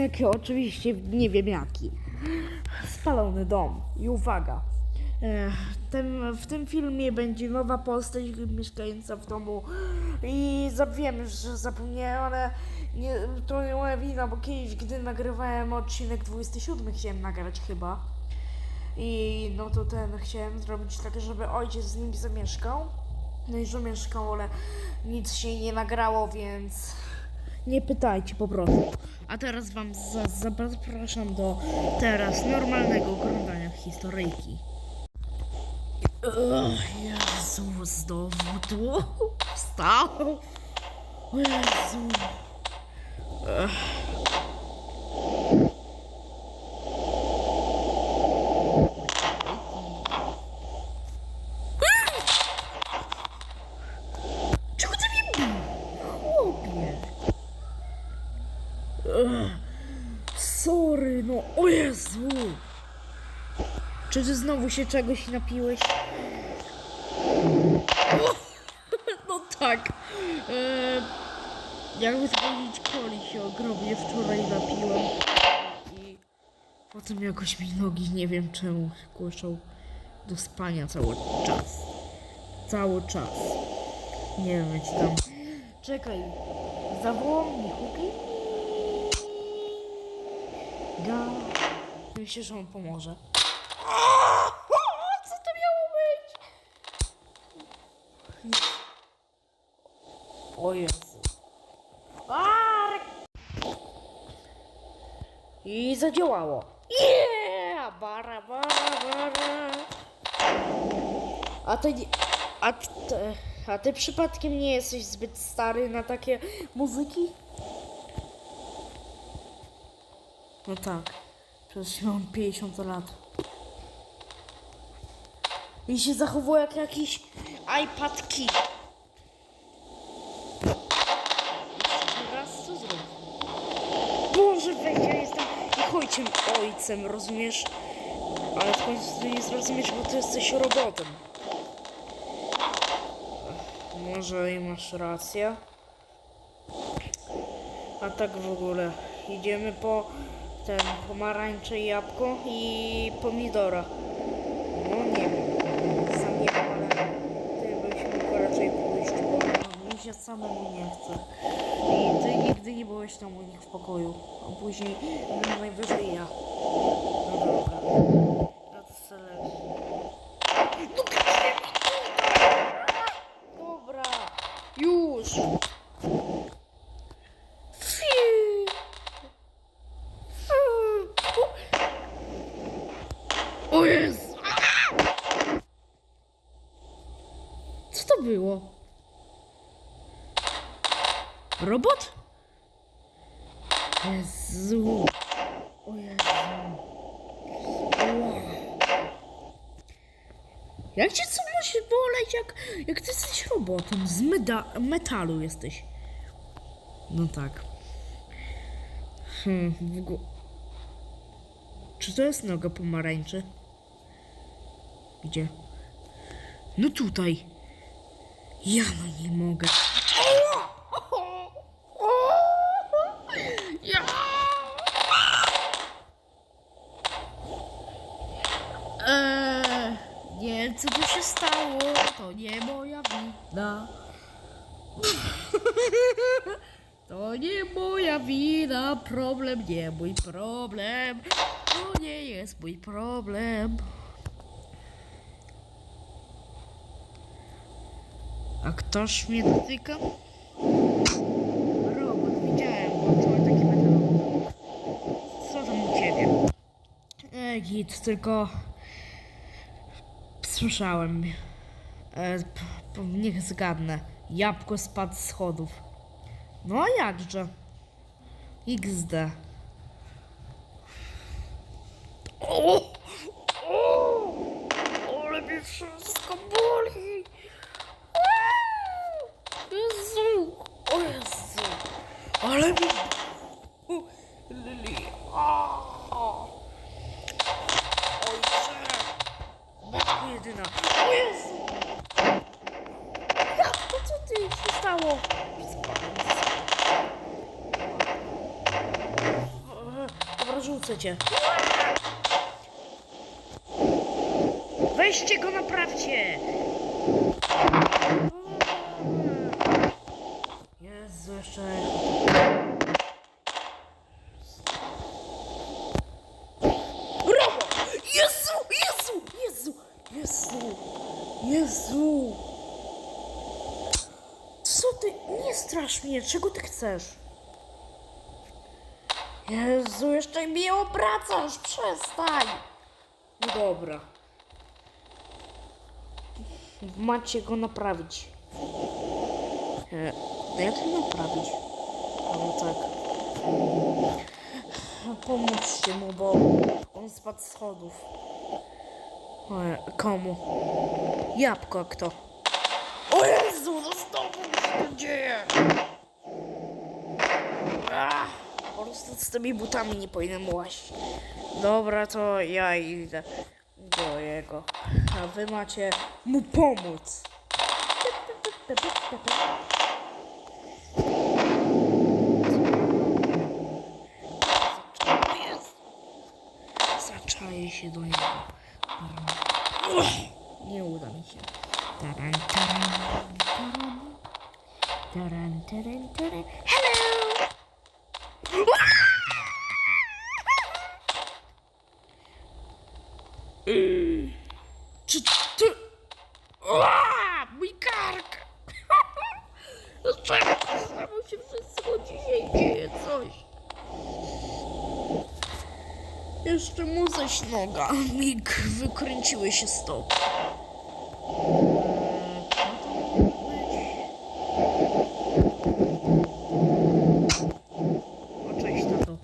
odcinek, oczywiście nie wiem jaki. Spalony dom. I uwaga. Tym, w tym filmie będzie nowa postać mieszkająca w domu i wiem, że zapomniałem, ale nie, to nie moja wina, bo kiedyś, gdy nagrywałem odcinek 27, chciałem nagrać chyba. I no to ten chciałem zrobić tak, żeby ojciec z nim zamieszkał. No i zamieszkał, ale nic się nie nagrało, więc nie pytajcie po prostu. A teraz wam za, zapraszam do teraz normalnego oglądania historyjki. Ugh, Jezu, znowu tu wstał. O Jezu. Ech. Czego ty mnie bijesz, chłopie? Ugh. Sorry, no, o Jezu. Ty znowu się czegoś napiłeś? No tak. E, jakby to coli się ogromnie wczoraj napiłem. I potem jakoś mi nogi, nie wiem czemu, głoszą do spania cały czas. Cały czas. Nie wiem, jak tam. Czekaj. Zawołam mi chłopie. Ga. Myślę, że on pomoże. Co to miało być? O Jezu. Ark! I zadziałało. Yeah! Bara, bara, bara. A ty, a, ty, a ty przypadkiem nie jesteś zbyt stary na takie muzyki? No tak. Przecież mam 50 lat. I się zachowuje jak jakiś iPad Kid. Jeszcze raz co zrobił? Boże, weź, ja jestem ich ojcem, rozumiesz? Ale w końcu ty nie zrozumiesz, bo ty jesteś robotem. Może i masz rację. A tak w ogóle, idziemy po ten pomarańcze, jabłko i pomidora. No nie wiem, sam nie wiem, ale ty byś mógł raczej pójść, bo mi się samemu nie chce. Ty nigdy nie byłeś tam u nich w pokoju, a później no, najwyżej ja. No dobra, ja to sobie. No mi tu? Dobra, już. O Jezu! Co to było? Robot? Jezu! O Jezu! Wow. Jak cię co musi boleć, jak, jak ty jesteś robotem? Z metalu jesteś. No tak. Hmm, w ogóle... Czy to jest noga pomarańczy? Gdzie? No tutaj. Ja no nie mogę. Ja! Eee, nie wiem co tu się stało. To nie moja wina. To nie moja wina, problem nie mój problem. To nie jest mój problem. A ktoś mnie dotyka? Robot, widziałem, włączyłem taki metalowy. Co tam u ciebie? E, git, tylko... Słyszałem. E, niech zgadnę. Jabłko spadł z schodów. No a jakże? XD. O! O! Ale mi wszystko boli! Eee! Jezu! O Jezu! Ale mi... U, Lili! A! Ojcze! Matko jedyna! O Jezu! Jak to co ty się stało? Chcecie? Weźcie go, naprawcie! Jezu, jeszcze... Robo! Jezu! Jezu! Jezu! Jezu! Jezu! Co ty? Nie strasz mnie, czego ty chcesz? Jezu, jeszcze mnie obracasz, przestań! No dobra. Macie go naprawić. E, no jak to naprawić? No tak. Pomóżcie mu, bo on spadł z schodów. E, komu? Jabłko kto? O Jezu, no znowu mi się dzieje! Ach, prostu z tymi butami nie powinienem łaść. Dobra, to ja idę do jego. A wy macie mu pomóc. Zaczaję się do niego. Nie uda mi się. Taran, taran, taran. Taran, taran, taran. Czy ty... Ua, mój kark! Znowu się wszystko dzisiaj dzieje coś? Jeszcze mu zaś noga mi k- wykręciły się stopy. O, cześć, tato.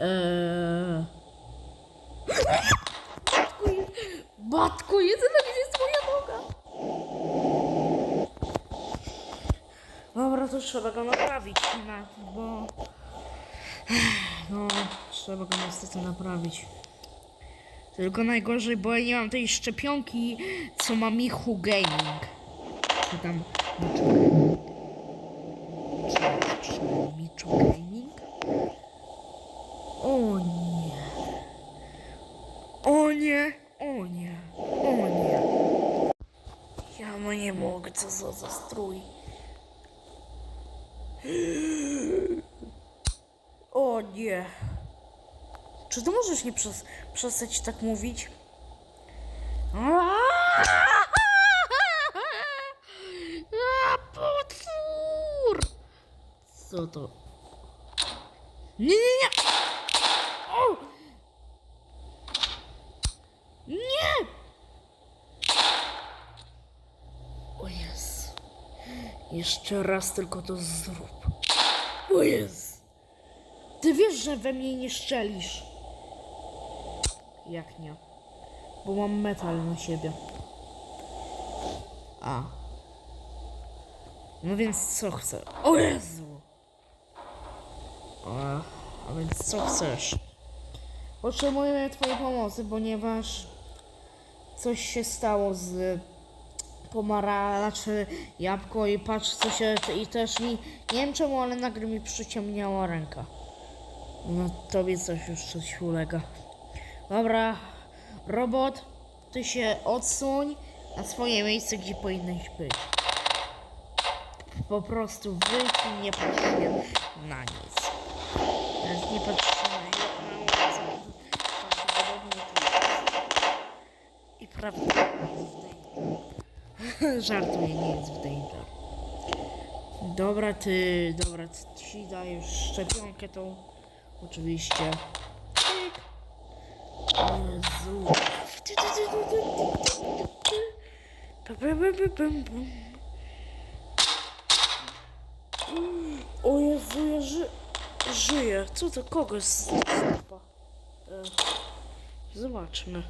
Eee... Matko, jedyna gdzie jest moja noga. Dobra, to trzeba go naprawić, na, bo... No, trzeba go niestety naprawić. Tylko najgorzej, bo ja nie mam tej szczepionki, co ma Michu Gaming. Czy tam Michu Gaming? Czy, czy Michu Gaming? O nie. O nie, o nie, o nie. Ja no nie mogę, co za zastrój. O nie. Czy ty możesz nie przes- przestać tak mówić? Potwór! Co to? Nie, nie, nie! O! Nie! O Jezu. Jeszcze raz tylko to zrób. O Jezu. Ty wiesz, że we mnie nie szczelisz. Jak nie? Bo mam metal na siebie. A. No więc co chcę? O Jezu! A, a więc co chcesz? Potrzebuję twojej pomocy, ponieważ coś się stało z pomara, jabłko i patrz co się, i też mi, nie wiem czemu, ale nagle mi przyciemniała ręka. No tobie coś już coś ulega. Dobra, robot, ty się odsuń na swoje miejsce, gdzie powinieneś być. Po prostu wyjdź i nie patrz na nic. Nawet nie patrz. I prawdopodobnie. Żartuję, nie jest w danger. Dobra, ty, dobra, ty ci dajesz szczepionkę tą, oczywiście. Pam. O Jezu, ja ży żyję. Co to? Kogo stopa? E, zobaczmy.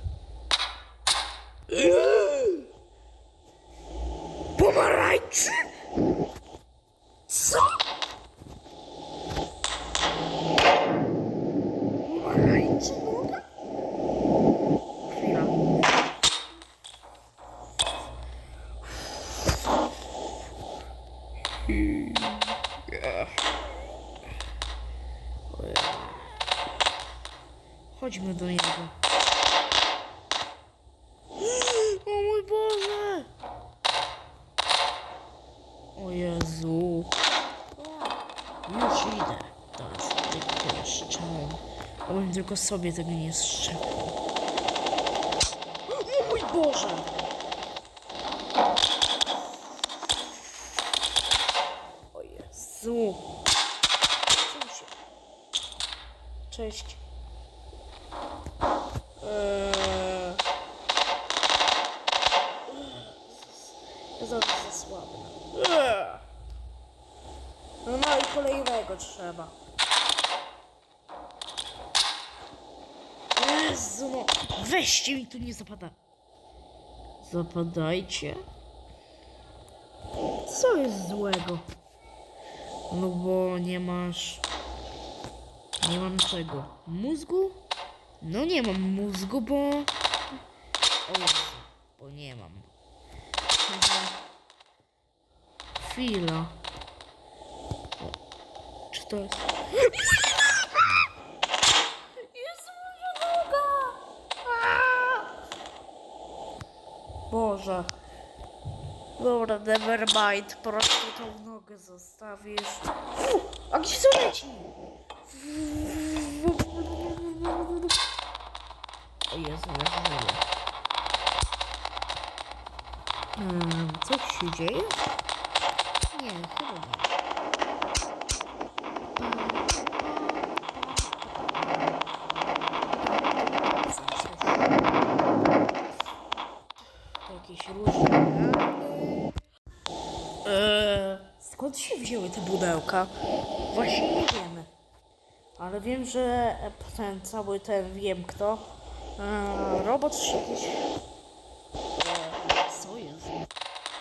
Pomarańczy? Co? I... Ech. Chodźmy do niego. O mój Boże! O Jezu! Już idę. Teraz tylko szczelę. Obym tylko sobie tego nie strzelił. Eee... Ja za, za słaby. Eee. No, no i kolejnego trzeba. Jezu, no. Weźcie mi tu nie zapada. Zapadajcie. Co jest złego? No bo nie masz... Nie mam czego? Mózgu? No nie mam mózgu, bo... O Jezu, bo nie mam. Chwila. Czy to jest... Jezu, moja noga! Boże. Dobra, never mind. Po prostu tą nogę zostawisz. A gdzie to leci? O Jezu, ja żyję. Um, coś się dzieje? Nie, chyba nie. Jakieś różne. Eee, skąd się wzięły te pudełka? Właśnie nie wiemy. Ale wiem, że ten cały ten wiem kto. Eee, robot jakiś. Eee, co jest?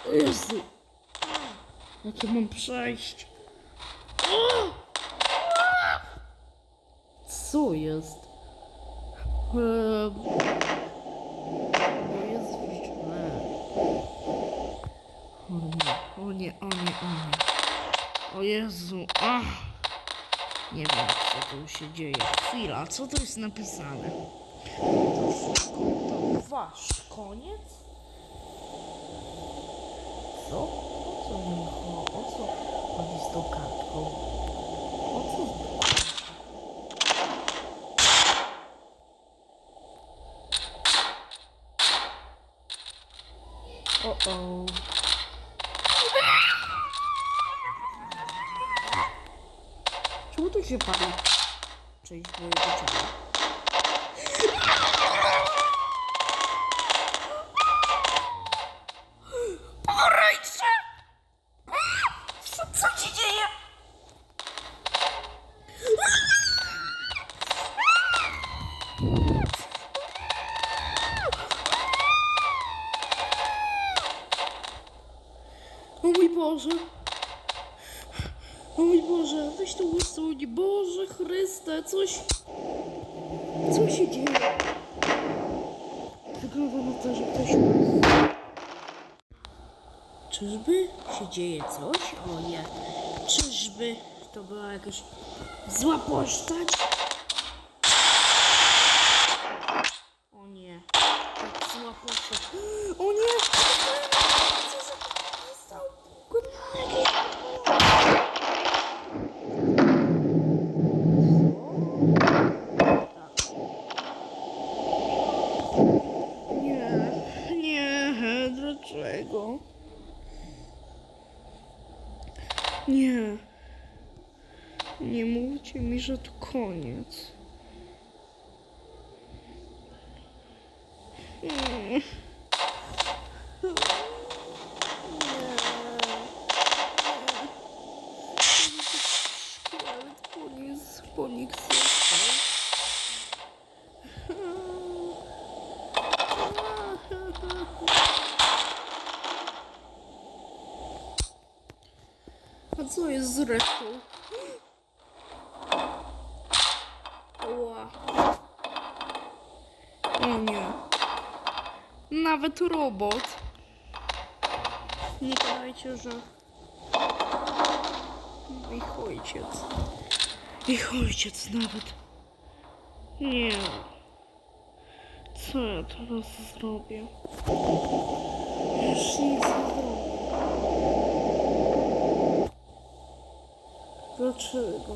O Jezu! Jakie mam przejść? Co jest? Eee, bo jest. O nie, o nie, o nie, o nie. O Jezu, ach. Nie wiem, co tu się dzieje. Chwila, co tu jest napisane? To to wasz koniec? Co? O co mi chodzi? O co chodzi z tą kartką? O co? O o. Czemu tu się pali? Część mojego ciała. Porajcie! Co, co się dzieje? O mój Boże! O mój Boże, weź to usuń. Boże Chryste, coś... Co się dzieje? Wygląda na to, że ktoś... Czyżby się dzieje coś? O nie. Czyżby to była jakaś zła postać? O nie. Tak zła postać. O nie! Co za... Został... Nie, nie, dlaczego? Nie. Nie mówcie mi, że to koniec. Mm. A co jest z resztą? Ła. O nie. Nawet robot. Nie gadajcie, że... Ich ojciec. Ich ojciec nawet. Nie. Co ja teraz zrobię? Już nic nie zrobię. Dlaczego?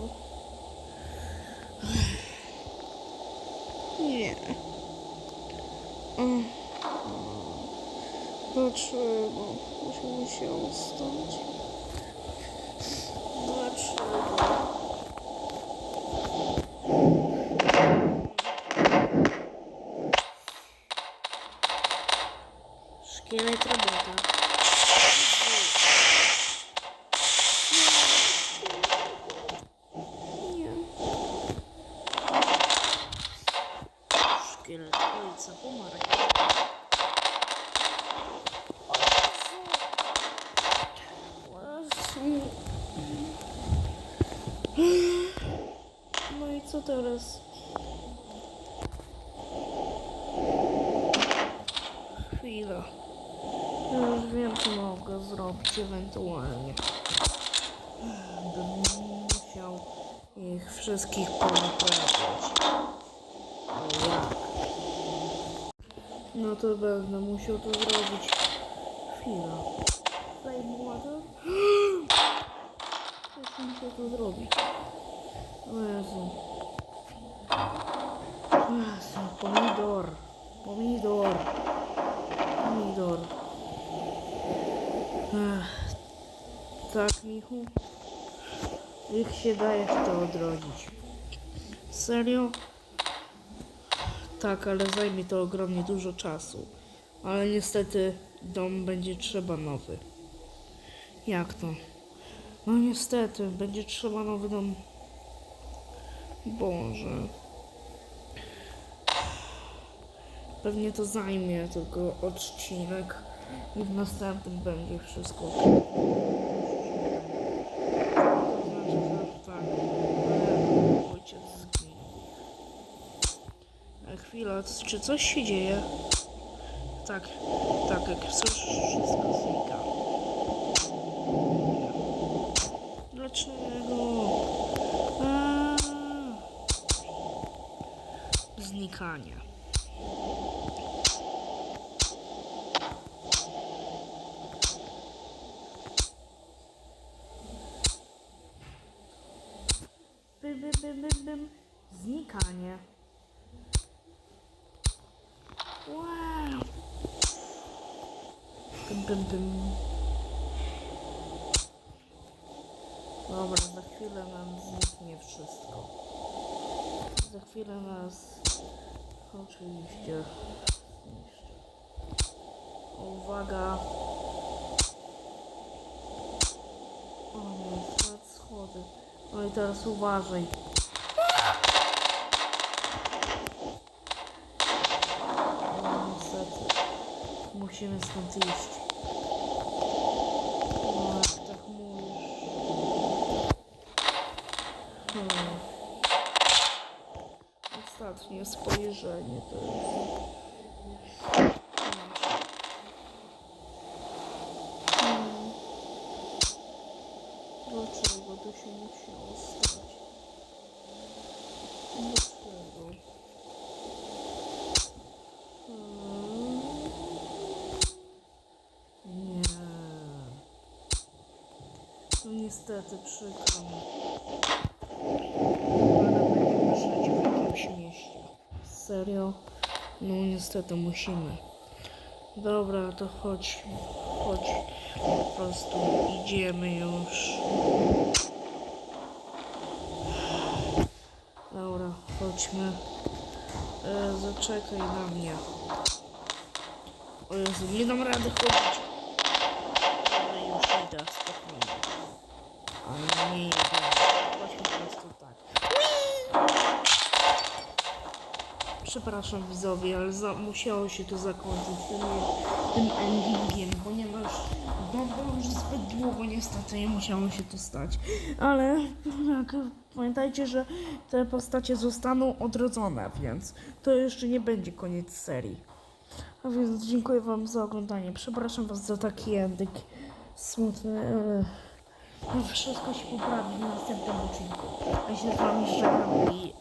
Nie. Mm. Dlaczego? Muszę musiało stać. Dlaczego? Szkielet robota. Nie. Szkielet ojca pomarł. Jezu. No i co teraz? Chwila. Ja już wiem, co mogę zrobić ewentualnie. Bym musiał ich wszystkich ponaprawiać. Jak? No to będę musiał to zrobić. Chwila. Flame water? Jak muszę to zrobić? O Jezu. O Jezu, pomidor. Pomidor. Pomidor. Ech. Tak, Michu? Jak się dajesz to odrodzić? Serio? Tak, ale zajmie to ogromnie dużo czasu. Ale niestety dom będzie trzeba nowy. Jak to? No niestety, będzie trzeba nowy dom. Boże. Pewnie to zajmie tylko odcinek i w następnym będzie wszystko. To znaczy, że tak, ale ojciec zginął. Chwila, czy coś się dzieje? Tak, tak, jak wszystko znika. Dlaczego? Eee. Znikanie. Bym, bym, bym, bym. Znikanie. Wow. Bym, bym, bym. Dobra, za chwilę nam zniknie wszystko. Za chwilę nas oczywiście zniszczy. Uwaga. O nie, nad schody. No i teraz uważaj. Iść. No, jak tak mówisz. Hmm. Ostatnie spojrzenie to jest. Hmm. Dlaczego to się musiało stać? Niestety przykro mi. Ale będziemy żyć w jakimś mieście. Serio? No niestety musimy. Dobra, to chodź. Chodź. Po prostu idziemy już. Dobra, chodźmy. E, zaczekaj na mnie. O Jezu, nie dam rady chodzić. Ale już idę, spokojnie. Nie. Przepraszam widzowie, ale za, musiało się to zakończyć tym, tym endingiem, ponieważ było już zbyt długo niestety nie musiało się to stać. Ale tak, pamiętajcie, że te postacie zostaną odrodzone, więc to jeszcze nie będzie koniec serii. A więc dziękuję wam za oglądanie. Przepraszam was za taki ending smutny, wszystko się poprawi w następnym odcinku. A się z wami żegnam i.